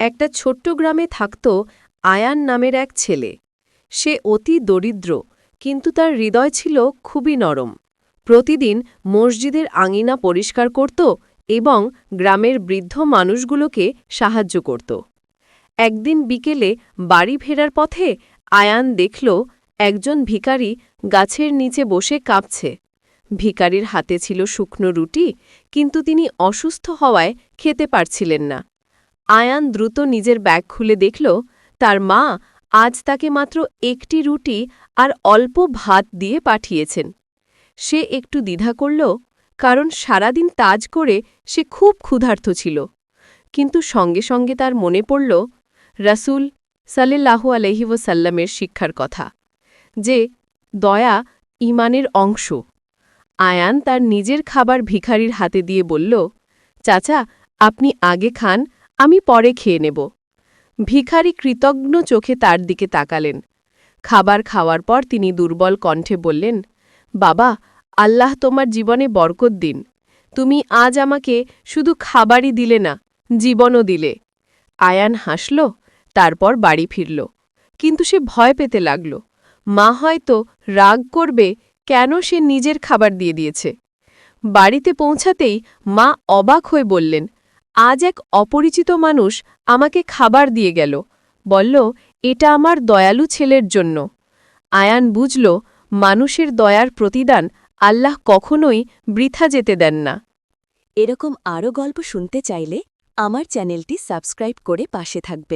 একটা ছোট্ট গ্রামে থাকত আয়ান নামের এক ছেলে। সে অতি দরিদ্র, কিন্তু তার হৃদয় ছিল খুবই নরম। প্রতিদিন মসজিদের আঙিনা পরিষ্কার করত এবং গ্রামের বৃদ্ধ মানুষগুলোকে সাহায্য করত। একদিন বিকেলে বাড়ি ফেরার পথে আয়ান দেখল একজন ভিখারি গাছের নিচে বসে কাঁপছে। ভিখারির হাতে ছিল শুকনো রুটি, কিন্তু তিনি অসুস্থ হওয়ায় খেতে পারছিলেন না। আয়ান দ্রুত নিজের ব্যাগ খুলে দেখল, তার মা আজ তাকে মাত্র একটি রুটি আর অল্প ভাত দিয়ে পাঠিয়েছেন। সে একটু দ্বিধা করল, কারণ সারাদিন তাজ করে সে খুব ক্ষুধার্ত ছিল। কিন্তু সঙ্গে সঙ্গে তার মনে পড়ল, রাসূল সাল্লাহু আলহিউসাল্লামের শিক্ষার কথা, যে দয়া ইমানের অংশ। আয়ান তার নিজের খাবার ভিখারির হাতে দিয়ে বলল, চাচা, আপনি আগে খান আমি পরে খেয়ে নেব। ভিখারি কৃতজ্ঞ চোখে তার দিকে তাকালেন। খাবার খাওয়ার পর তিনি দুর্বল কণ্ঠে বললেন, বাবা, আল্লাহ তোমার জীবনে বরকত দিন। তুমি আজ আমাকে শুধু খাবারই দিলে না, জীবনও দিলে আয়ান হাসল, তারপর বাড়ি ফিরল। কিন্তু সে ভয় পেতে লাগল, মা হয়তো রাগ করবে, কেন সে নিজের খাবার দিয়ে দিয়েছে? বাড়িতে পৌঁছাতেই মা অবাক হয়ে বললেন আজ এক অপরিচিত মানুষ আমাকে খাবার দিয়ে গেল। বলল, এটা আমার দয়ালু ছেলের জন্য। আয়ান বুঝল, মানুষের দয়ার প্রতিদান আল্লাহ কখনোই বৃথা যেতে দেন না। এরকম আরও গল্প শুনতে চাইলে আমার চ্যানেলটি সাবস্ক্রাইব করে পাশে থাকবেন।